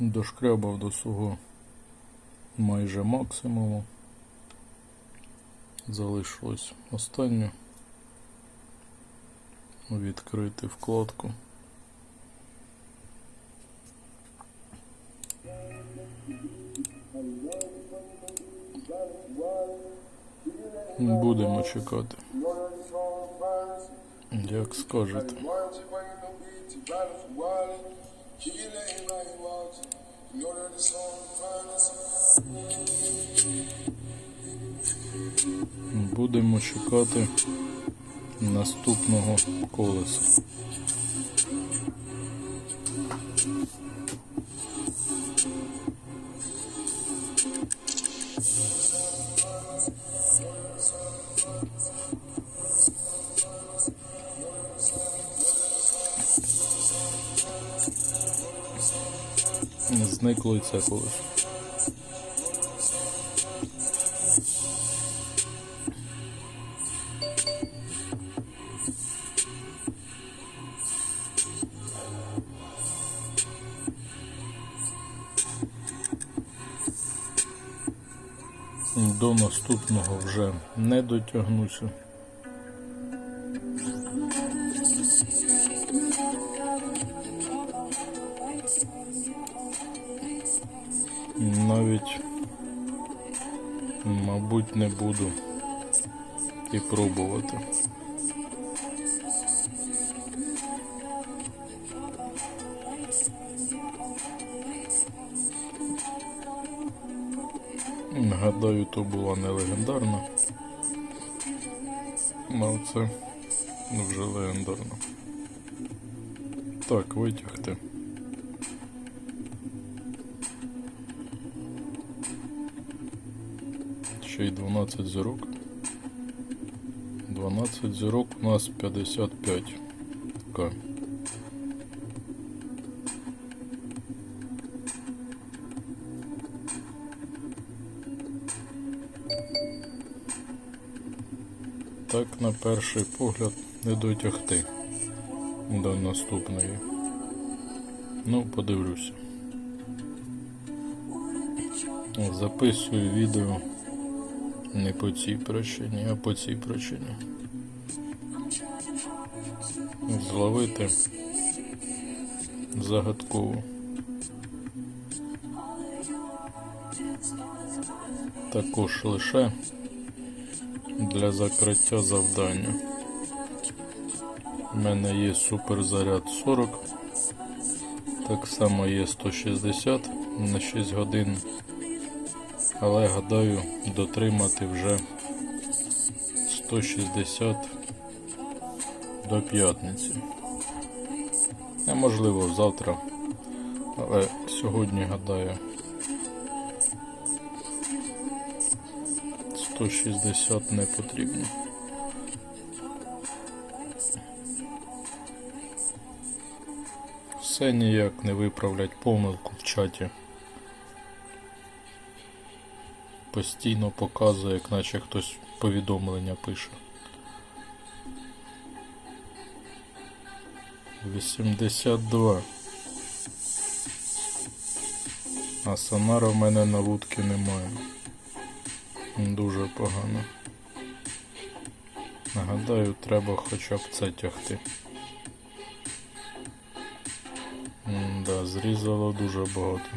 Дошкрябав до свого майже максимуму. Залишилось останнє. Відкрити вкладку. Будемо чекати. Як скажете. Будемо чекати наступного колеса. Зникло і це колесо. До наступного вже не дотягнуся. Навіть, мабуть, не буду і пробувати. Гадаю, то була не легендарна. А це вже легендарна. Так, витягти. Ще й 12 зірок. 12 зірок у нас 55. К. Так на перший погляд не дотягти до наступної. Ну, подивлюся. Записую відео не по цій причині, а по цій причині. Зловити загадково. Також лише для закриття завдання. У мене є суперзаряд 40, так само є 160 на 6 годин, але гадаю дотримати вже 160 до п'ятниці. Неможливо завтра, але сьогодні гадаю 160 не потрібно. Все ніяк не виправлять помилку в чаті. Постійно показує, як наче хтось повідомлення пише. 82. А сонара в мене на вудки немає. Дуже погано. Нагадаю, треба хоча б це тягти. Да, зрізало дуже багато.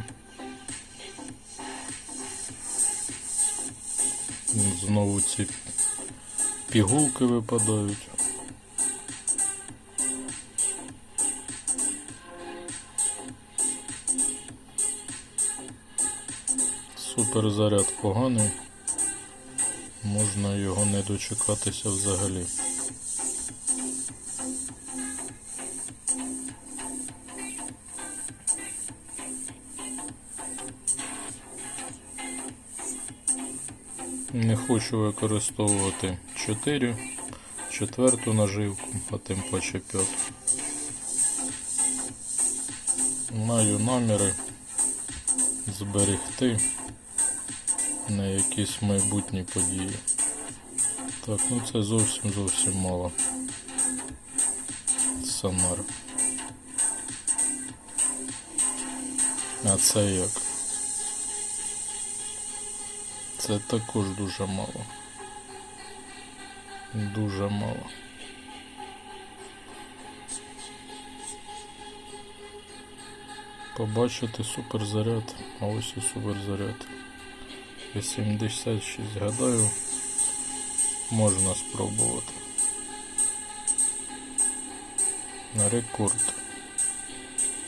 Знову ці пігулки випадають. Суперзаряд поганий. Можна його не дочекатися взагалі. Хочу використовувати 4, четверту наживку, а тим паче п'яту. Маю наміри зберегти на якісь майбутні події. Так, ну це зовсім зовсім мало. Самар. А це як? Це також дуже мало. Дуже мало. Побачити суперзаряд, а ось і суперзаряд. 86 гадаю, можна спробувати. На рекорд.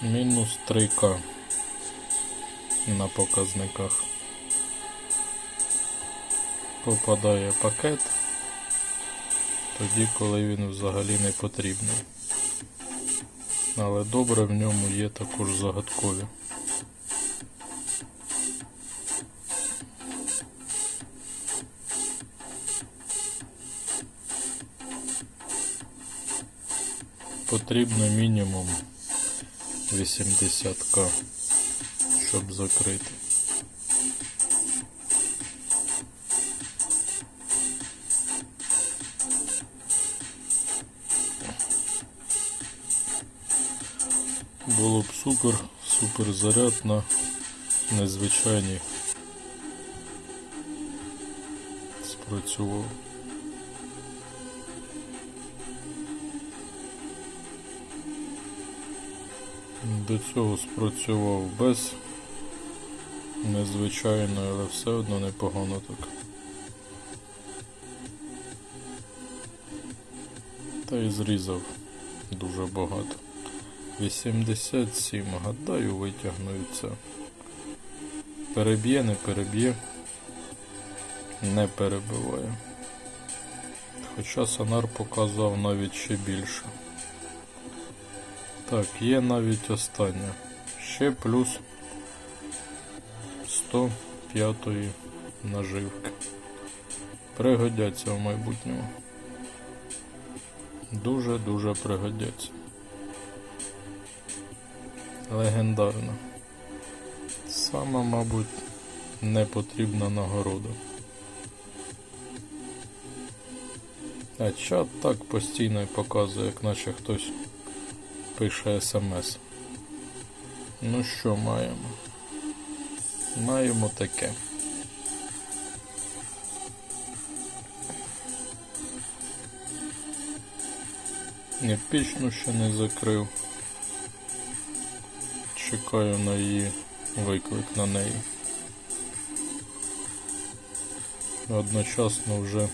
Мінус 3К на показниках. Попадає пакет тоді, коли він взагалі не потрібний. Але добре в ньому є також загадкові. Потрібно мінімум 80к, щоб закрити. Було б супер, супер заряд на незвичайні спрацював. До цього спрацював без незвичайної, але все одно непогано так. Та й зрізав дуже багато. 87, гадаю, витягну. Переб'є, не переб'є, не перебиває. Хоча сонар показав навіть ще більше. Так, є навіть остання. Ще плюс 105 наживки. Пригодяться в майбутньому. Дуже-дуже пригодяться. Легендарна. Сама, мабуть, непотрібна нагорода. А чат так постійно і показує, як наче хтось пише смс. Ну що маємо? Маємо таке. Епічну ще не закрив. Чекаю на її виклик на неї. Одночасно вже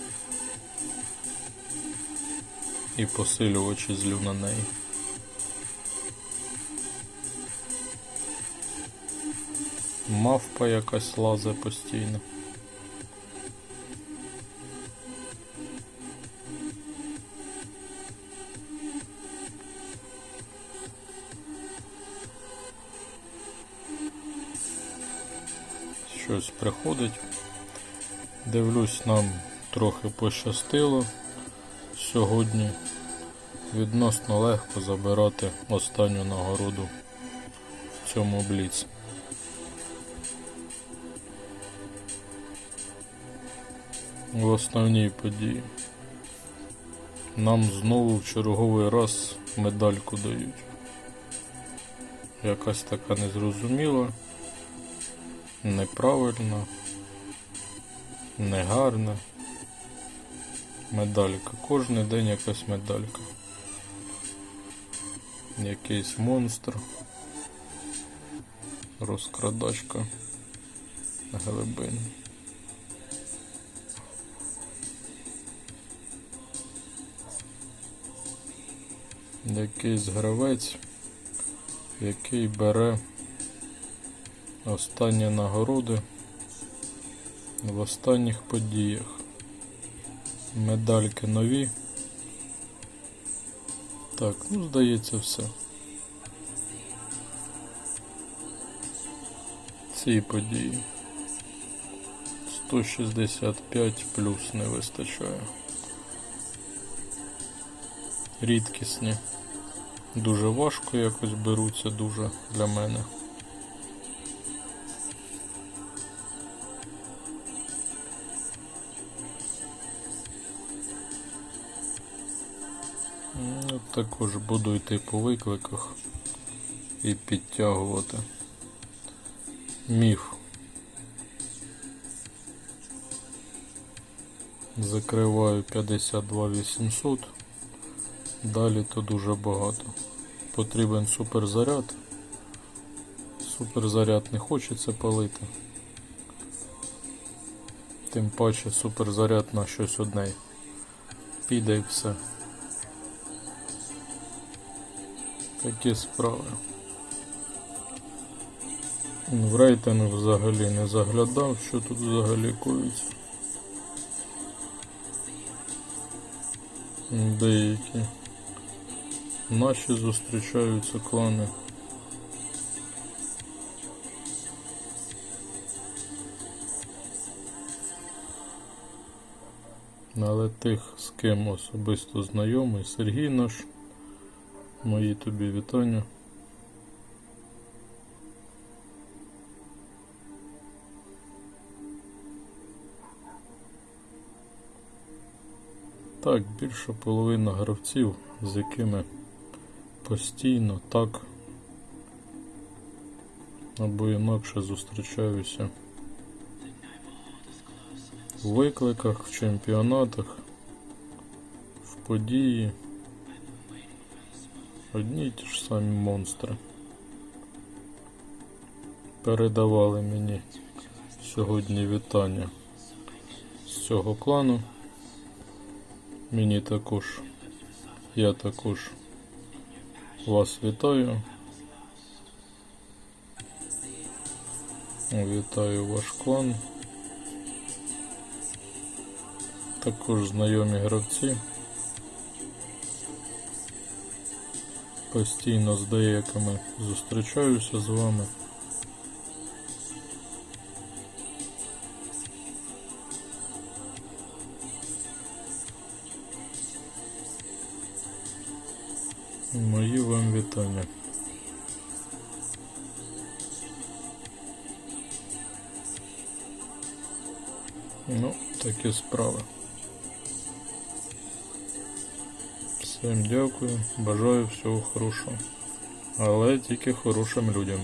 і посилювачі злю на неї. Мавпа якась лазе постійно. Щось приходить. Дивлюсь, нам трохи пощастило сьогодні. Відносно легко забирати останню нагороду в цьому бліці. в основній події. Нам знову в черговий раз медальку дають. Якась така незрозуміла, неправильна, негарна. Медалька. Кожний день якась медалька. Якийсь монстр. Розкрадачка глибин. якийсь гравець, який бере останні нагороди в останніх подіях. Медальки нові. Так, ну здається все. Ці події. 165 плюс не вистачає. Рідкісні. Дуже важко якось беруться дуже для мене. Також буду йти по викликах і підтягувати Міф. Закриваю 52 800. Далі то дуже багато. Потрібен суперзаряд. Суперзаряд не хочеться палити. Тим паче суперзаряд на щось одне. Піде і все. Такі справи. В рейтинг взагалі не заглядав, що тут взагалі коїться. Деякі наші зустрічаються клани. Але тих, з ким особисто знайомий, Сергій наш, мої тобі вітання. Так, більше половина гравців, з якими постійно так або інакше зустрічаюся в викликах, в чемпіонатах, в події. Одні й ті ж самі монстри. Передавали мені сьогодні вітання з цього клану. Мені також, я також вас вітаю. Вітаю ваш клан. Також знайомі гравці. Постійно з деякими зустрічаюся з вами. Мої вам вітання. Ну, такі справи. Всім дякую, бажаю всього хорошого. Але тільки хорошим людям.